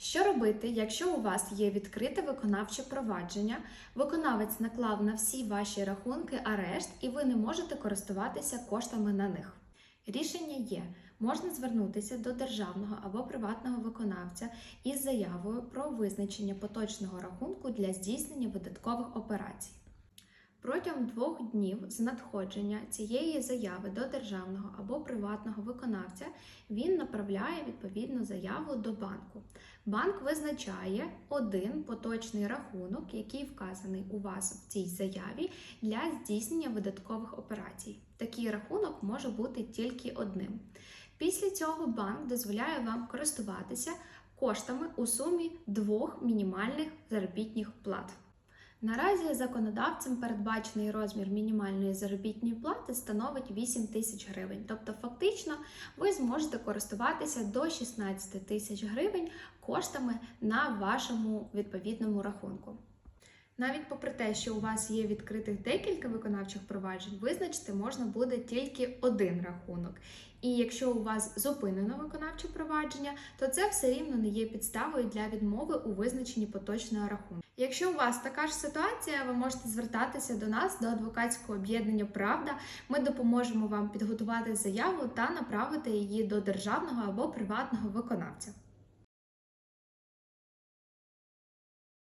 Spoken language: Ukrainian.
Що робити, якщо у вас є відкрите виконавче провадження, виконавець наклав на всі ваші рахунки арешт і ви не можете користуватися коштами на них? Рішення є: можна звернутися до державного або приватного виконавця із заявою про визначення поточного рахунку для здійснення видаткових операцій. Протягом двох днів з надходження цієї заяви до державного або приватного виконавця він направляє відповідну заяву до банку. Банк визначає один поточний рахунок, який вказаний у вас в цій заяві для здійснення видаткових операцій. Такий рахунок може бути тільки одним. Після цього банк дозволяє вам користуватися коштами у сумі двох мінімальних заробітних плат. Наразі законодавцем передбачений розмір мінімальної заробітної плати становить 8 тисяч гривень. Тобто, фактично, ви зможете користуватися до 16 тисяч гривень коштами на вашому відповідному рахунку. Навіть попри те, що у вас є відкритих декілька виконавчих проваджень, визначити можна буде тільки один рахунок. І якщо у вас зупинено виконавче провадження, то це все рівно не є підставою для відмови у визначенні поточного рахунку. Якщо у вас така ж ситуація, ви можете звертатися до нас, до адвокатського об'єднання Правда. Ми допоможемо вам підготувати заяву та направити її до державного або приватного виконавця.